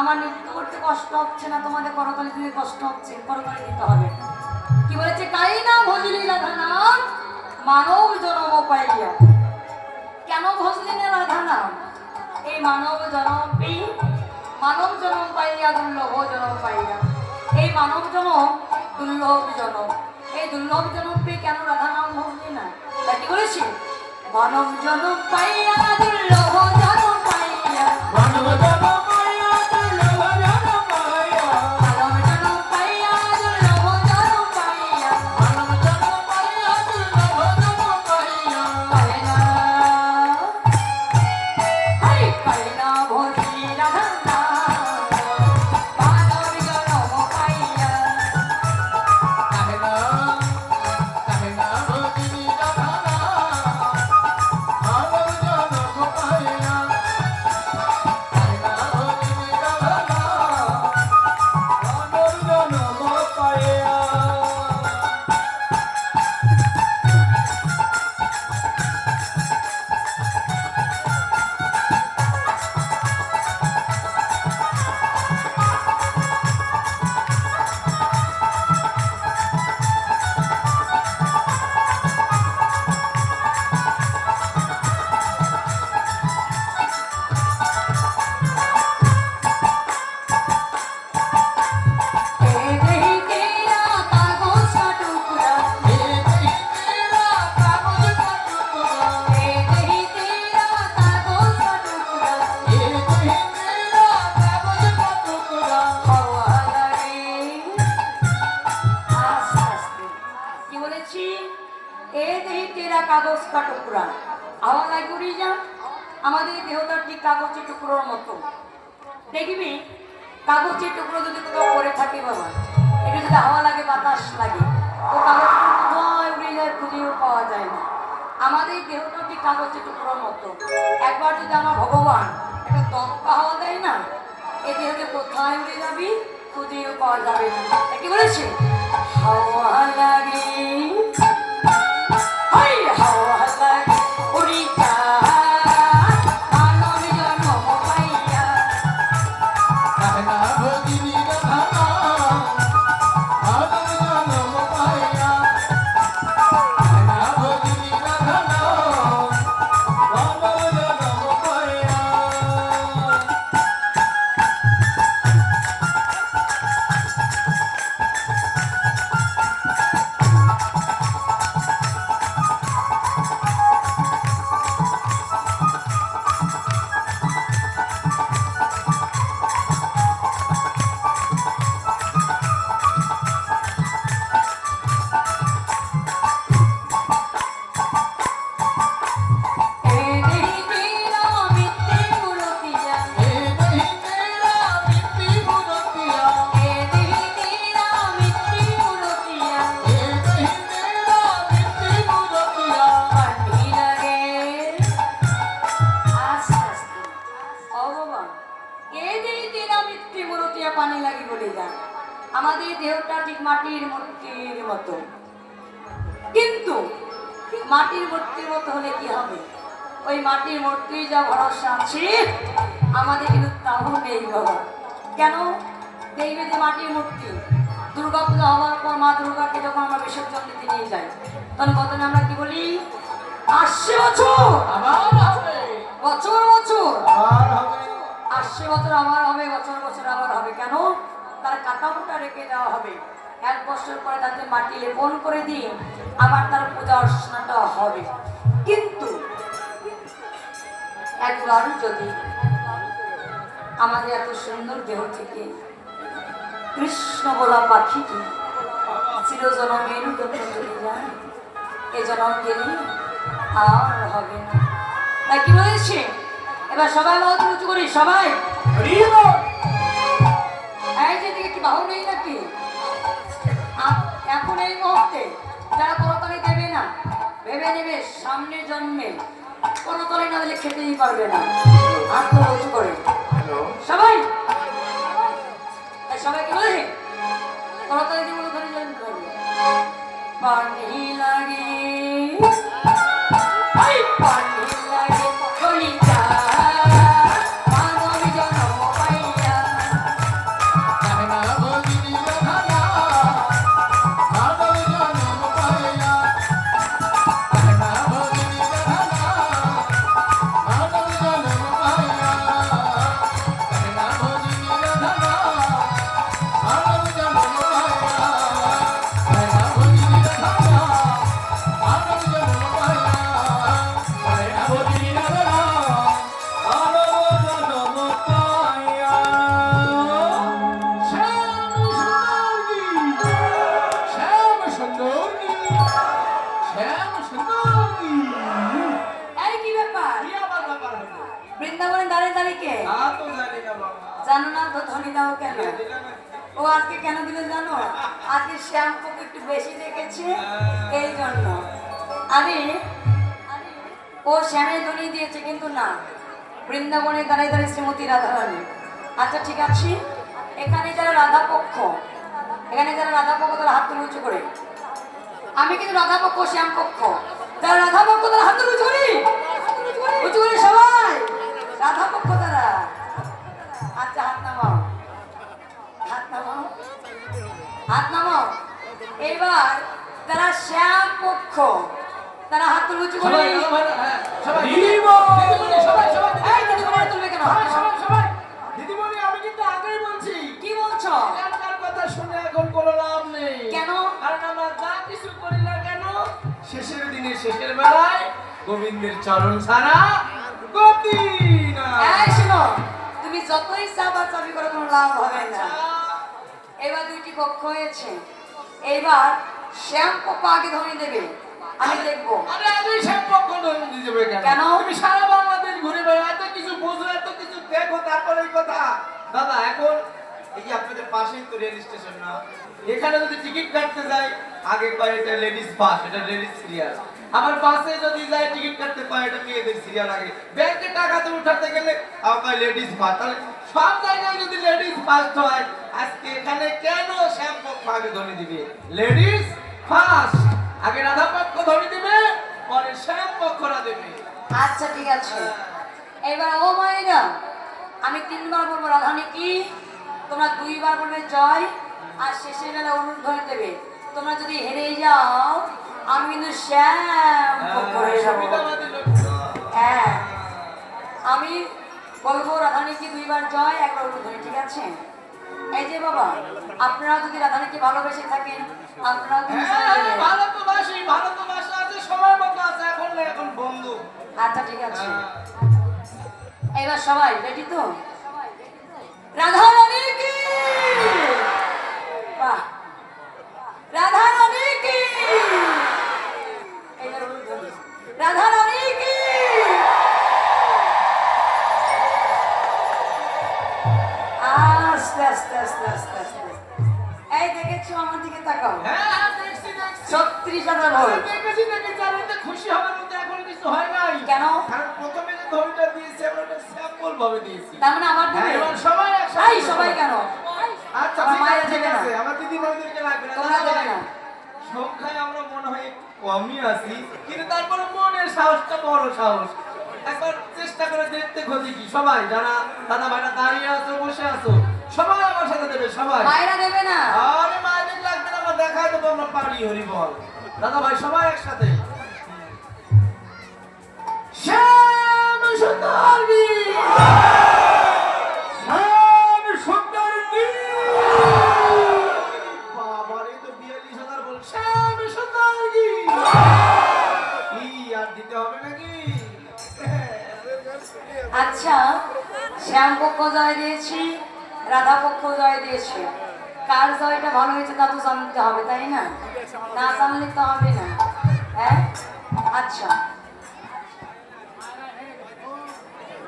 আমার নৃত্য করতে কষ্ট হচ্ছে না, তোমাদের করতালি দিতে কষ্ট হচ্ছে, করতালি দিতে হবে। কি বলেছে? কাই না ভজলি রাধা নাম মানব জনম পাইয়া। কেন ভজলি না রাধা নাম এই মানব জনম পেয়ে মানব জনম পাইয়া, দুর্লভ জনম পাইয়া। এই মানব জনম, দুর্লভ জনম। এই দুর্লভ জনম পেয়ে কেন রাধা নাম ভজলি না? তাই কি বলেছি? মানব জনম পাইয়া, দুর্লভ জনম পাইয়া। মানব দেখবি কাগজের টুকরো যদি কোথাও পড়ে থাকে বাবা এটা যদি হাওয়া লাগে, বাতাস লাগে, তো কাগজের কোথায় খুঁজেও পাওয়া যায় না। আমাদের দেহটা ঠিক কাগজের টুকরোর মতো। একবার যদি আমার ভগবান একটা দমকা হাওয়া দেয় না এই দেহতে কোথায় উড়ে যাবি, খুঁজেও পাওয়া যাবে না। কি বলেছে? হাওয়া লাগে। পানি লাগে বলে যা আমাদের দেহটা ঠিক মাটির মূর্তির মতো। কিন্তু মাটির মূর্তির মতো হলে কি হবে? ওই মাটির মূর্তি যা ভরসা আছে আমাদের কিন্তু তাও নেই বাবা কেন? দেখবে যে মাটির মূর্তি দুর্গা পূজা হওয়ার পর মা দুর্গাকে যখন আমরা বিসর্জন দিতে নিয়ে যাই তখন কতদিন আমরা কি বলি? আসছে বছর! বছর বছর! হবে বছর আবার হবে, বছর বছর আবার হবে। কেন? তার কাটামোটা রেখে দেওয়া হবে। এক বছর পরে তাতে মাটি লেপন করে দিয়ে আবার তার পূজা অর্চনাটা হবে। কিন্তু একবার যদি আমাদের এত সুন্দর দেহ থেকে কৃষ্ণ বলা পাখিটি চিরজনম মেরুদণ্ড চলে যায় গেলে আর হবে না। তাই কি বলেছে এবার সবাই বাহু উঁচু করি সবাই। এই যে দিকে কি বাহু নেই নাকি? এখন এই মুহূর্তে যারা করতালি দেবে না ভেবে নেবে সামনে জন্মে করতালি না দিলে খেতেই পারবে না। হাত তো উঁচু করে। সবাই? এই সবাই কি বলে করতালি দিয়ে বলো ধরে জয়েন করবে। পানি লাগে পানি জানো না তো ধনী দাও কেন? ও আজকে কেন দিল জানো? আজকে শ্যাম্পুকে একটু বেশি দেখেছে, এই জন্য। আরে, ও শ্যামের ধ্বনি দিয়েছে, কিন্তু না। বৃন্দাবনে দাঁড়াই দাঁড়িয়ে শ্রীমতী রাধারানী। আচ্ছা ঠিক আছে। এখানে যারা রাধা পক্ষ এখানে যারা রাধা পক্ষ তারা হাত তুলে উঁচু করে। আমি কিন্তু রাধা পক্ষ শ্যাম পক্ষ যারা রাধা পক্ষ তারা হাত তুলে উঁচু করি। উঁচু করি সবাই। রাধা পক্ষ তারা। হাত নামাও। এবার তারা শ্যাম পক্ষ তারা হাত তুলে উঁচু করে? হ্যাঁ, সবাই দিদিমণি, সবাই সবাই এই দিদিমণি তুলবে কেন? সবাই সবাই সবাই দিদিমণি আমি কিন্তু আগেই বলছি। কি বলছো? কথা শুনে এখন কোনো লাভ নেই। কেন? কারণ আমরা যা কিছু করি না কেন শেষের দিনে শেষের বেলায় গোবিন্দের চরণ ছাড়া গতি না শোনো তুমি যতই চাবা চাবি করে কোনো লাভ হবে না। এবার দুইটি পক্ষ হয়েছে। এবার শ্যাম পক্ষ আগে ধরে দেবে আমি দেখব। আরে আমি সব পক্ষ ধরে দিয়ে কেন? তুমি সারা বাংলাদেশ ঘুরে বেড়াও এত কিছু বুঝো এত কিছু দেখো তারপরে এই কথা। দাদা এখন এই যে আপনাদের পাশেই তো রেল স্টেশন না এখানে যদি টিকিট কাটতে যাই আগে কয় এটা লেডিস বাস এটা লেডিস সিরিয়াল। আবার বাসে যদি যাই টিকিট কাটতে কয় এটা মেয়েদের সিরিয়াল আগে। ব্যাংকে টাকা তো উঠাতে গেলে কয় লেডিস বাস তাহলে সব জায়গায় যদি লেডিস ফার্স্ট হয় আজকে এখানে কেন শ্যাম পক্ষ আগে ধরে দিবে? লেডিস ফার্স্ট আগে রাধা পক্ষ ধরে দিবে পরে শ্যাম পক্ষরা দেবে। আচ্ছা ঠিক আছে। এবার ও মায়েরা আমি তিনবার বলব রাধানি কি? তোমরা দুইবার বলবে জয় আর শেষের বেলা অনুরোধ ধরে দেবে। তোমরা যদি হেরে যাও আমি কিন্তু শ্যাম হয়ে যাব হ্যাঁ। আমি বলব রাধানীকে দুইবার জয়? একবার অনুরোধ ধরে ঠিক আছে? এই যে বাবা আপনারা যদি রাধানীকে ভালোবেসে থাকেন আপনারা হ্যাঁ, জয় দেবেন। ভালো তো বাসি, ভালো তো বাসা আছে, সময় মতো আছে, এখন না, এখন বন্ধু। আচ্ছা ঠিক আছে হ্যাঁ। এবার সবাই রেডি তো রাধা রানী কি রাধা আস্তে আস্তে আস্তে আস্তে আস্তে এই দেখেছ আমার দিকে তাকাও দেখছি, দেখছি। ছত্রিশ হাজার আরে দেখেছি, দেখেছি, আর এতে খুশি হওয়ার মতো এখনও কিছু হয় নাই। কেন কারণ প্রথমে যে ধনীটা দিয়েছি, আমরা ওটা sample ভাবে দিয়েছি। তার মানে আমার হ্যাঁ, দিকে এবার সবাই একসাথে সবাই কেন আচ্ছা, ঠিক আছে, ঠিক দেবে না। আছে। আমার দিদি বোনদেরকে লাগবে না। তোমরা দেবে না সংখ্যায় আমরা মনে হয় কমই আছি কিন্তু তারপরে মনের সাহসটা বড় সাহস একবার চেষ্টা করে দেখতে ক্ষতি কি সবাই যারা দাদা ভাইরা দাঁড়িয়ে আছো বসে আছো সবাই আমার সাথে দেবে সবাই। মায়েরা দেবে না। আরে মায়ের লাগবে না আমরা দেখাই দেবো আমরা পারি হরি বল। দাদা ভাই সবাই একসাথে। শ্যাম সুন্দরী শ্যাম সুন্দরী বাবারে তো বিয়াল্লিশ হাজার বল। শ্যাম সুন্দরী কি আর দিতে হবে নাকি? আচ্ছা শ্যাম জয় দিয়েছি। রাধা পক্ষ জয় দিয়েছি। কার জয়টা ভালো হয়েছে তা তো জানতে হবে তাই না? না জানলে তো হবে না। হ্যাঁ? আচ্ছা।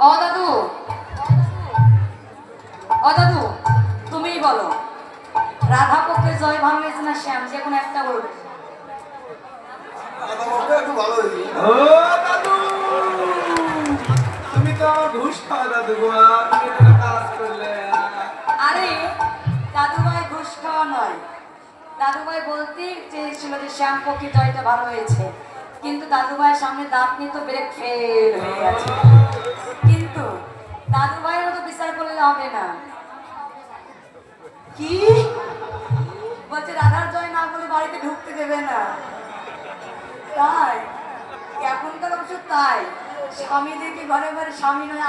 ও দাদু। ও দাদু তুমিই বলো। রাধা পক্ষের জয় ভালো হয়েছে না শ্যাম? যে কোনো একটা বলবে তুমি তো ঘুষ খাওয়া দাদু গো নয়। দাদুভাই বলতে চেয়েছিল যে শ্যাম্পু কি টয়টা ভালো হয়েছে। কিন্তু দাদুভাইয়ের সামনে দাঁত নিয়ে তো ব্রেক ফেল হয়ে গেছে। কিন্তু দাদুভাইয়েরও তো বিচার করলে হবে না। কি? বলছে, রাধার জয় না বলে বাড়িতে ঢুকতে দেবে না। তাই? এখনকার অবশ্য তাই। স্বামীদেরকে ঘরে ঘরে স্বামী নয়